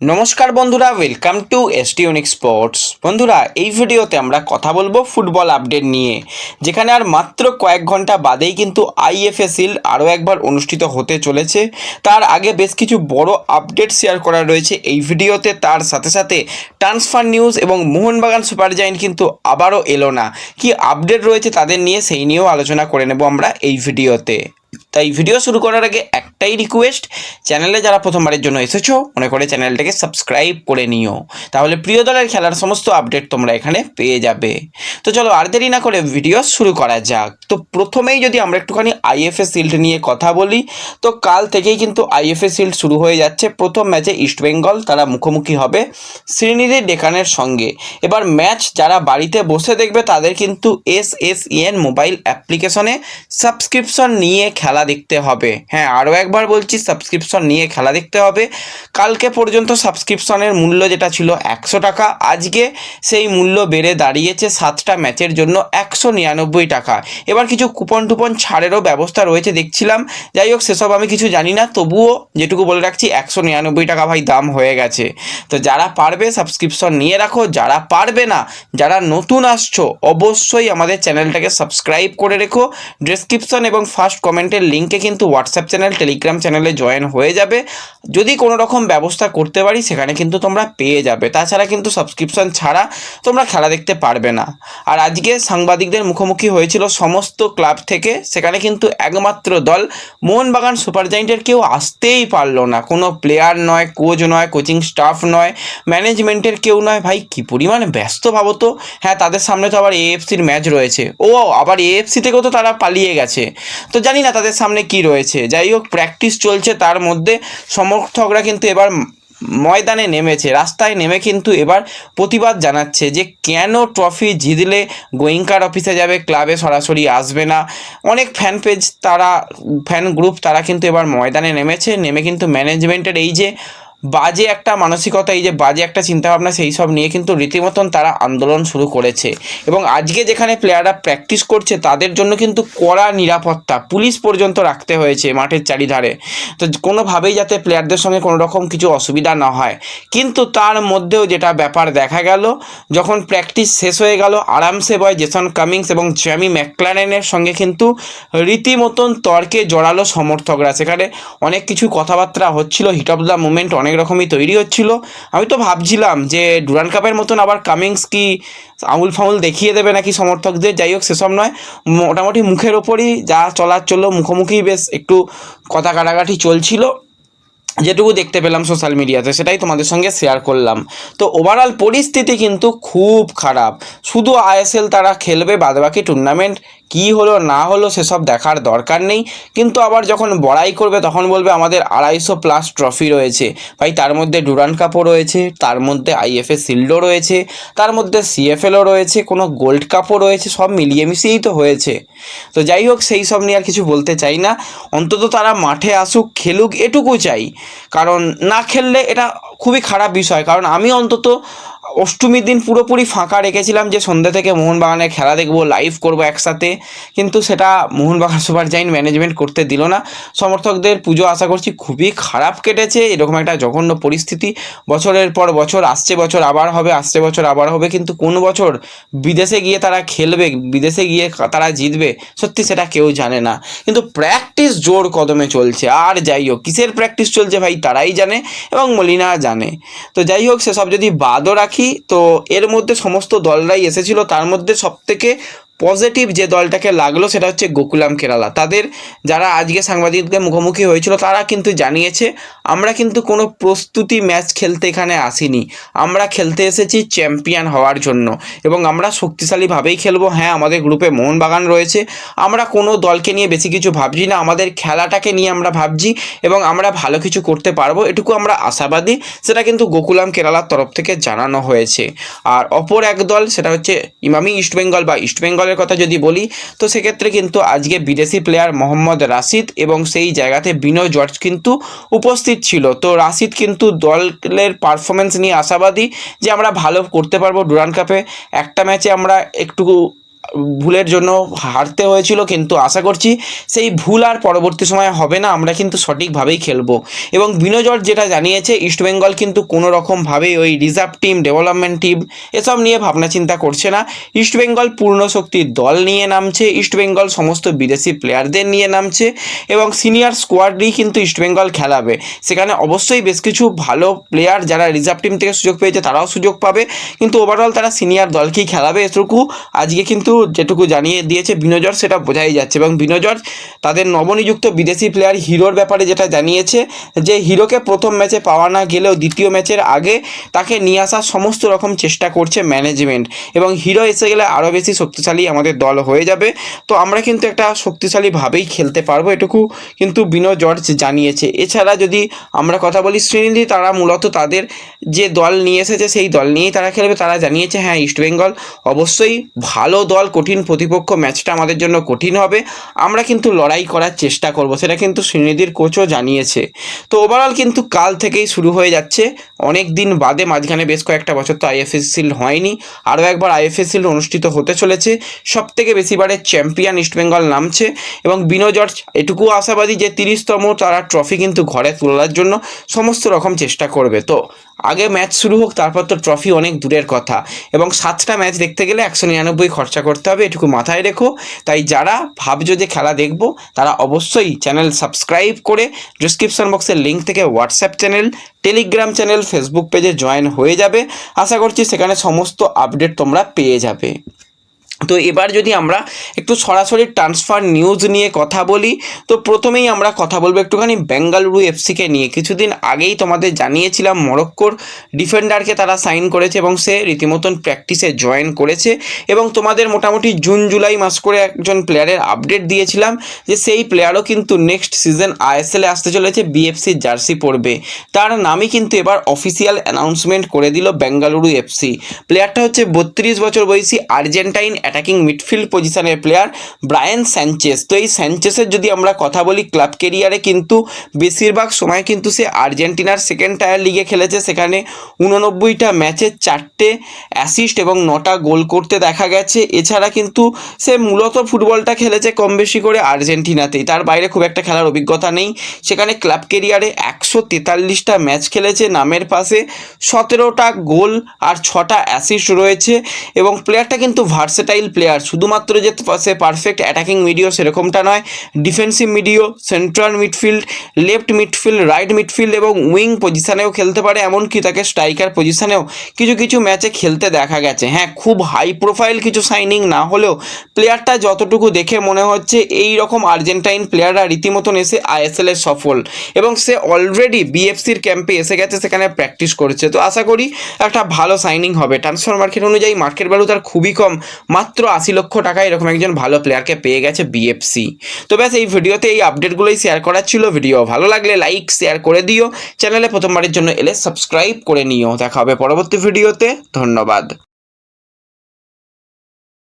নমস্কার বন্ধুরা welcome to ST unique sports বন্ধুরা, এই ভিডিওতে আমরা কথা বলব ফুটবল আপডেট নিয়ে, যেখানে আর মাত্র কয়েক ঘণ্টা বাদেই কিন্তু আইএফএ শিল্ড আরও একবার অনুষ্ঠিত হতে চলেছে। তার আগে বেশ কিছু বড় আপডেট শেয়ার করা রয়েছে এই ভিডিওতে। তার সাথে সাথে ট্রান্সফার নিউজ এবং মোহনবাগান সুপার জায়েন্ট কিন্তু আবারও এলো না। কি আপডেট রয়েছে তাদের নিয়ে সেই নিয়েও আলোচনা করে নেব আমরা এই ভিডিওতে। তাই ভিডিও শুরু করার আগে একটাই রিকোয়েস্ট চ্যানেলে যারা প্রথমবারের জন্য এসেছ, মনে করে চ্যানেলটাকে সাবস্ক্রাইব করে নিও। তাহলে প্রিয় দলের খেলার সমস্ত আপডেট তোমরা এখানে পেয়ে যাবে। তো চলো আর দেরি না করে ভিডিও শুরু করা যাক। তো প্রথমেই যদি আমরা একটুখানি আইএফএ শিল্ড নিয়ে কথা বলি, তো কাল থেকেই কিন্তু আইএফএ শিল্ড শুরু হয়ে যাচ্ছে। প্রথম ম্যাচে ইস্টবেঙ্গল তারা মুখোমুখি হবে শ্রীনিধি ডেকানের সঙ্গে। এবার ম্যাচ যারা বাড়িতে বসে দেখবে, তাদের কিন্তু S S E N mobile অ্যাপ্লিকেশনে সাবস্ক্রিপশন নিয়ে খেলা দেখতে হবে। হ্যাঁ আরও একবার বলছি সাবস্ক্রিপশন নিয়ে খেলা দেখতে হবে। কালকে পর্যন্ত সাবস্ক্রিপশনের মূল্য যেটা ছিল একশো টাকা, আজকে সেই মূল্য বেড়ে দাঁড়িয়েছে সাতটা ম্যাচের জন্য একশো নিরানব্বই টাকা। এবার কিছু কুপন টুপন ছাড়েরও ব্যবস্থা রয়েছে, দেখছিলাম। যাই হোক, সেসব আমি কিছু জানি না, তবুও যেটুকু বলে রাখছি, একশো নিরানব্বই টাকা ভাই দাম হয়ে গেছে। তো যারা পারবে সাবস্ক্রিপশন নিয়ে রাখো, যারা পারবে না, যারা নতুন আসছো, অবশ্যই আমাদের চ্যানেলটাকে সাবস্ক্রাইব করে রেখো। ডেসক্রিপশন এবং ফার্স্ট কমেন্টের লিঙ্কে কিন্তু হোয়াটসঅ্যাপ চ্যানেল টেলিগ্রাম চ্যানেলে জয়েন হয়ে যাবে। যদি কোনো রকম ব্যবস্থা করতে পারি, সেখানে কিন্তু তোমরা পেয়ে যাবে। তাছাড়া কিন্তু সাবস্ক্রিপশন ছাড়া তোমরা খেলা দেখতে পারবে না। আর আজকে সাংবাদিকদের মুখোমুখি হয়েছিল সমস্ত ক্লাব থেকে। সেখানে কিন্তু একমাত্র দল মোহনবাগান সুপার জায়েন্টের কেউ আসতেই পারল না। কোনো প্লেয়ার নয় কোচ নয় কোচিং স্টাফ নয় ম্যানেজমেন্টের কেউ নয়। ভাই, কী পরিমাণ ব্যস্ত ভাবো তো। হ্যাঁ তাদের সামনে তো আবার এএফসির ম্যাচ রয়েছে। ও, আবার এএফসি থেকেও তো তারা পালিয়ে গেছে। তো জানি না তাদের সামনে কি রয়েছে? যাই হোক প্র্যাকটিস চলছে তার মধ্যে। সমর্থকরা কিন্তু এবার ময়দানে নেমেছে। রাস্তায় নেমে কিন্তু এবার প্রতিবাদ জানাচ্ছে যে কেন ট্রফি জিতলে গোয়িঙ্কার অফিসে যাবে ক্লাবে সরাসরি আসবে না? অনেক ফ্যান পেজ তারা ফ্যান গ্রুপ তারা কিন্তু এবার ময়দানে নেমেছে। নেমে কিন্তু ম্যানেজমেন্টের এই যে বাজে একটা মানসিকতা, এই যে বাজে একটা চিন্তাভাবনা, সেই সব নিয়ে কিন্তু রীতিমতন তারা আন্দোলন শুরু করেছে। এবং আজকে যেখানে প্লেয়াররা প্র্যাকটিস করছে, তাদের জন্য কিন্তু কড়া নিরাপত্তা পুলিশ পর্যন্ত রাখতে হয়েছে মাঠের চারিধারে। তো কোনোভাবেই যাতে প্লেয়ারদের সঙ্গে কোনো রকম কিছু অসুবিধা না হয়। কিন্তু তার মধ্যেও যেটা ব্যাপার দেখা গেল, যখন প্র্যাকটিস শেষ হয়ে গেল, আরামসে বয় জেসন কামিংস এবং জ্যামি ম্যাকলারেনের সঙ্গে কিন্তু রীতিমতন তর্কে জড়ালো সমর্থকরা। সেখানে অনেক কিছু কথাবার্তা হচ্ছিল হিট অফ দ্য মুমেন্ট অনেক রকমই তৈরি হচ্ছিল। আমি তো ভাবছিলাম যে ডুরান কাপের মতন আবার কামিংস কি আঙুল ফাঙুল দেখিয়ে দেবে নাকি সমর্থকদের? যাই হোক, সেসব নয়। মোটামুটি মুখের ওপরই যা চলার চলল, মুখোমুখি বেশ একটু কথা কাটাকাটি চলছিল। যেটুকু দেখতে পেলাম সোশ্যাল মিডিয়াতে, সেটাই তোমাদের সঙ্গে শেয়ার করলাম। তো ওভারঅল পরিস্থিতি কিন্তু খুব খারাপ। শুধু আইএসএল তারা খেলবে, বাদবাকি টুর্নামেন্ট কী হলো, না হলো সেসব দেখার দরকার নেই। কিন্তু আবার যখন বড়াই করবে, তখন বলবে আমাদের আড়াইশো প্লাস ট্রফি রয়েছে। ভাই, তার মধ্যে ডুরান কাপও রয়েছে, তার মধ্যে আইএফএ শিল্ডও রয়েছে, তার মধ্যে সিএফএলও রয়েছে, কোনো গোল্ড কাপও রয়েছে, সব মিলিয়ে মিশিয়েই তো হয়েছে। তো যাই হোক, সেই সব নিয়ে আর কিছু বলতে চাই না। অন্তত তারা মাঠে আসুক, খেলুক, এটুকু চাই। কারণ না খেললে এটা খুবই খারাপ বিষয়। কারণ আমি অন্তত অষ্টমীর দিন পুরোপুরি ফাঁকা রেখেছিলাম যে সন্ধ্যে থেকে মোহনবাগানের খেলা দেখব লাইভ করব একসাথে। কিন্তু সেটা মোহনবাগান সুপার জাইন ম্যানেজমেন্ট করতে দিল না। সমর্থকদের পুজো আশা করছি খুবই খারাপ কেটেছে। এরকম একটা জঘন্য পরিস্থিতি। বছরের পর বছর আসছে বছর আবার হবে, আসছে বছর আবার হবে। কিন্তু কোন বছর বিদেশে গিয়ে তারা খেলবে, বিদেশে গিয়ে তারা জিতবে, সত্যি সেটা কেউ জানে না। কিন্তু প্র্যাকটিস জোর কদমে চলছে। আর যাই হোক, কিসের প্র্যাকটিস চলছে ভাই, তারাই জানে এবং মলিনা জানে। তো যাই হোক, সেসব যদি বাদও রাখি তো এর মধ্যে সমস্ত দলরাই এসেছিল। তার মধ্যে সবথেকে পজিটিভ যে দলটাকে লাগল সেটা হচ্ছে গোকুলাম কেরালা। তাদের যারা আজকে সাংবাদিকদের মুখোমুখি হয়েছিল, তারা কিন্তু জানিয়েছে, আমরা কিন্তু কোনো প্রস্তুতি ম্যাচ খেলতে এখানে আসিনি। আমরা খেলতে এসেছি চ্যাম্পিয়ন হওয়ার জন্য এবং আমরা শক্তিশালীভাবেই খেলব। হ্যাঁ আমাদের গ্রুপে মোহনবাগান রয়েছে। আমরা কোনো দলকে নিয়ে বেশি কিছু ভাবছি না। আমাদের খেলাটাকে নিয়ে আমরা ভাবছি এবং আমরা ভালো কিছু করতে পারব এটুকু আমরা আশাবাদী। সেটা কিন্তু গোকুলাম কেরালার তরফ থেকে জানানো হয়েছে। আর অপর এক দল, সেটা হচ্ছে ইমামি ইস্টবেঙ্গল বা ইস্টবেঙ্গল দলের কথা যদি বলি, তো সেক্ষেত্রে কিন্তু আজকে বিদেশি প্লেয়ার মোহাম্মদ রাশিদ এবং সেই জায়গাতে বিনয় জর্জ কিন্তু উপস্থিত ছিল। তো রাশিদ কিন্তু দলের পারফরমেন্স নিয়ে আশাবাদী যে আমরা ভালো করতে পারব ডুরান কাপে। একটা ম্যাচে আমরা একটু ভুলের জন্য হারতে হয়েছিল কিন্তু আশা করছি সেই ভুল আর পরবর্তী সময়ে হবে না, আমরা কিন্তু সঠিকভাবেই খেলব। এবং বিনোজর যেটা জানিয়েছে ইস্টবেঙ্গল কিন্তু কোনো রকমভাবেই ওই রিজার্ভ টিম ডেভেলপমেন্ট টিম এসব নিয়ে ভাবনা চিন্তা করছে না। ইস্টবেঙ্গল পূর্ণ শক্তির দল নিয়ে নামছে ইস্টবেঙ্গল সমস্ত বিদেশি প্লেয়ারদের নিয়ে নামছে, এবং সিনিয়র স্কোয়াডই কিন্তু ইস্টবেঙ্গল খেলাবে। সেখানে অবশ্যই বেশ কিছু ভালো প্লেয়ার যারা রিজার্ভ টিম থেকে সুযোগ পেয়েছে, তারাও সুযোগ পাবে। কিন্তু ওভারঅল তারা সিনিয়র দলকেই খেলাবে এটুকু আজকে কিন্তু যেটুকু জানিয়ে দিয়েছে বিনোজর সেটা বোঝাই যাচ্ছে। এবং বিনোজর তাদের নবনিযুক্ত বিদেশি প্লেয়ার হিরোর ব্যাপারে যেটা জানিয়েছে যে হিরোকে প্রথম ম্যাচে পাওয়া না গেলেও দ্বিতীয় ম্যাচের আগে তাকে নিয়ে আসার সমস্ত রকম চেষ্টা করছে ম্যানেজমেন্ট এবং হিরো এসে গেলে আরও বেশি শক্তিশালী আমাদের দল হয়ে যাবে। তো আমরা কিন্তু একটা শক্তিশালীভাবেই খেলতে পারব এটুকু কিন্তু বিনো জর্জ জানিয়েছে। এছাড়া যদি আমরা কথা বলি শ্রীনিধি, তারা মূলত তাদের যে দল নিয়ে এসেছে, সেই দল নিয়েই তারা খেলবে। তারা জানিয়েছে হ্যাঁ ইস্টবেঙ্গল অবশ্যই ভালো দল কঠিন প্রতিপক্ষ ম্যাচটা আমাদের জন্য কঠিন হবে। আমরা কিন্তু লড়াই করার চেষ্টা করব, সেটা কিন্তু শ্রীনিধির কোচও জানিয়েছে। তো ওভারঅল কিন্তু কাল থেকেই শুরু হয়ে যাচ্ছে। অনেক দিন বাদে মাঝখানে বেশ কয়েকটা বছর তো আইএফএস শিল্ড হয়নি, আরও একবার আইএফএস শিল্ড অনুষ্ঠিত হতে চলেছে। সব থেকে বেশিবারের চ্যাম্পিয়ন ইস্টবেঙ্গল নামছে এবং বিনো জর্জ, এটুকু আশাবাদী যে তিরিশতম তারা ট্রফি কিন্তু ঘরে তোলার জন্য সমস্ত রকম চেষ্টা করবে। তো আগে ম্যাচ শুরু হোক, তারপর তো ট্রফি অনেক দূরের কথা এবং সাতটা ম্যাচ দেখতে গেলে একশো নিরানব্বই খরচা করতে হবে, এটুকু মাথায় রেখো। তাই যারা ভাবছ যে খেলা দেখব, তারা অবশ্যই চ্যানেল সাবস্ক্রাইব করে ডিসক্রিপশন বক্সের লিঙ্ক থেকে WhatsApp channel Telegram channel Facebook পেজে জয়েন হয়ে যাবে। আশা করছি সেখানে সমস্ত আপডেট তোমরা পেয়ে যাবে। তো এবার যদি আমরা একটু সরাসরি ট্রান্সফার নিউজ নিয়ে কথা বলি, তো প্রথমেই আমরা কথা বলব একটুখানি বেঙ্গালুরু এফসিকে নিয়ে। কিছুদিন আগেই তোমাদের জানিয়েছিলাম মরক্কোর ডিফেন্ডারকে তারা সাইন করেছে এবং সে রীতিমতন প্র্যাকটিসে জয়েন করেছে এবং তোমাদের মোটামুটি জুন জুলাই মাস করে একজন প্লেয়ারের আপডেট দিয়েছিলাম যে সেই প্লেয়ারও কিন্তু নেক্সট সিজন আইএসএলে আসতে চলেছে বিএফসি জার্সি পরবে। তার নামই কিন্তু এবার অফিসিয়াল অ্যানাউন্সমেন্ট করে দিল বেঙ্গালুরু এফসি প্লেয়ারটা হচ্ছে বত্রিশ বছর বয়সী আর্জেন্টাইন অ্যাটাকিং মিডফিল্ড পজিশনের প্লেয়ার ব্রায়ান স্যানচেস তো এই স্যানচেসের যদি আমরা কথা বলি ক্লাব কেরিয়ারে কিন্তু বেশিরভাগ সময় কিন্তু সে আর্জেন্টিনার সেকেন্ড টায়ার লিগে খেলেছে। সেখানে উননব্বইটা ম্যাচে চারটে অ্যাসিস্ট এবং নটা গোল করতে দেখা গেছে। এছাড়া কিন্তু সে মূলত ফুটবলটা খেলেছে কম বেশি করে আর্জেন্টিনাতেই। তার বাইরে খুব একটা খেলার অভিজ্ঞতা নেই। সেখানে ক্লাব কেরিয়ারে একশো তেতাল্লিশটা ম্যাচ খেলেছে। নামের পাশে সতেরোটা গোল আর ছটা অ্যাসিস্ট রয়েছে। এবং প্লেয়ারটা কিন্তু ভার্সেটাইল প্লেয়ার শুধুমাত্র যে সে পারফেক্ট অ্যাটাকিং মিডিও সেরকমটা নয় defensive মিডিও central midfield left midfield right midfield এবং উইং পজিশানেও খেলতে পারে, এমনকি তাকে স্ট্রাইকার পজিশানেও কিছু কিছু ম্যাচে খেলতে দেখা গেছে। হ্যাঁ খুব হাই প্রোফাইল কিছু সাইনিং না হলেও প্লেয়ারটা যতটুকু দেখে মনে হচ্ছে এই রকম আর্জেন্টাইন প্লেয়াররা রীতিমতন এসে আইএসএল এর সফল এবং সে অলরেডি বিএফসির ক্যাম্পে এসে গেছে, সেখানে প্র্যাকটিস করেছে। তো আশা করি একটা ভালো সাইনিং হবে। ট্রান্সফার মার্কেট অনুযায়ী মার্কেট ভ্যালু তার খুবই কম। মাত্র আশি লক্ষ টাকা এরকম একজন ভালো প্লেয়ারকে পেয়ে গেছে বিএফসি তো ব্যাস, এই ভিডিওতে এই আপডেটগুলোই শেয়ার করার ছিল। ভিডিও ভালো লাগলে লাইক শেয়ার করে দিও। চ্যানেলে প্রথমবারের জন্য এলে সাবস্ক্রাইব করে নিও। দেখা হবে পরবর্তী ভিডিওতে। ধন্যবাদ।